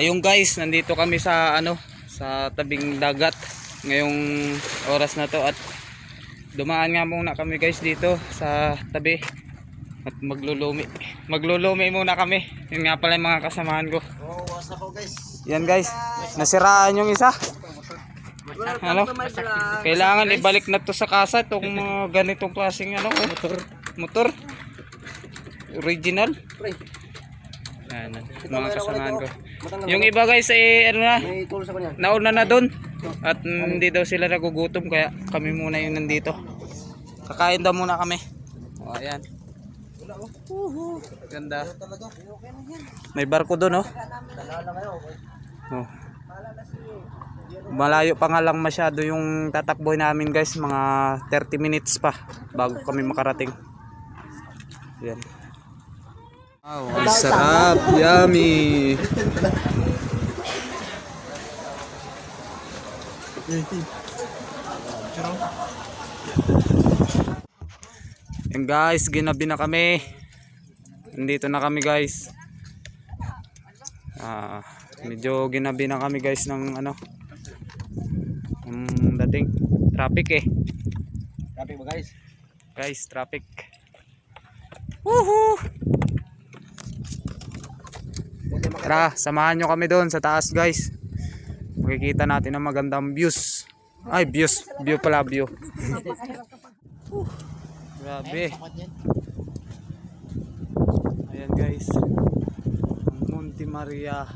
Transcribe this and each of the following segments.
Ayun guys, nandito kami sa ano, sa tabing dagat ngayong oras na to at dumaan nga muna kami guys dito sa tabi at maglulumi. Maglulumi muna kami. Yun nga pala yung mga kasamahan ko. Oh, na po guys. Yan guys, nasiraan yung isa. Ano? Kailangan ibalik na to sa kasa itong mga ganitong klaseng ano, motor. Motor. Original. Yan, mga kasamahan ko. Yung iba guys eh ano na, nauna na doon at hindi daw sila nagugutom kaya kami muna yung nandito. Kakain daw muna kami. O ayan. Ganda. May barko doon oh. Oh. Malayo pa nga lang masyado yung tatakboy namin guys, mga 30 minutes pa bago kami makarating. Yan. Wow, ang sarap, yummy. Yan guys, ginabi na kami. Nandito na kami guys. Ah, medyo ginabi na kami guys ng ano. Ang dating traffic eh. Copy ba guys? Guys, traffic. Woohoo! Tara, samahan nyo kami doon sa taas guys. Makikita natin ang magandang views. Ay, views. View pala, view. Grabe. Ayan guys. Ang Monte Maria.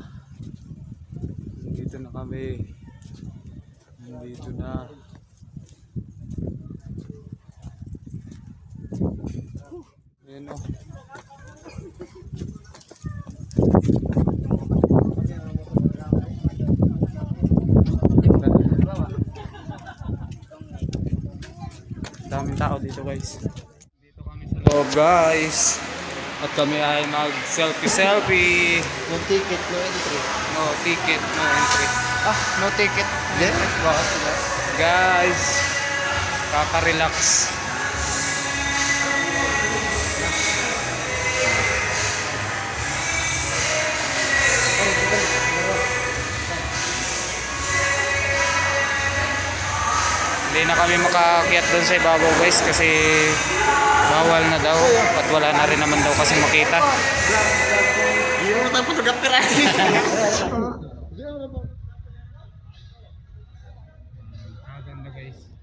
Dito na kami. Nandito na. Ayan o. Daming tao dito guys. Dito kami sa loob guys. At kami ay mag selfie selfie. No ticket, no entry. No ticket, no entry. Ah, no ticket. Sila? Guys, kaka-relax. hindi na kami makakyat doon sa ibabaw guys kasi bawal na daw at wala na rin naman daw kasi makita. Hindi ganda guys.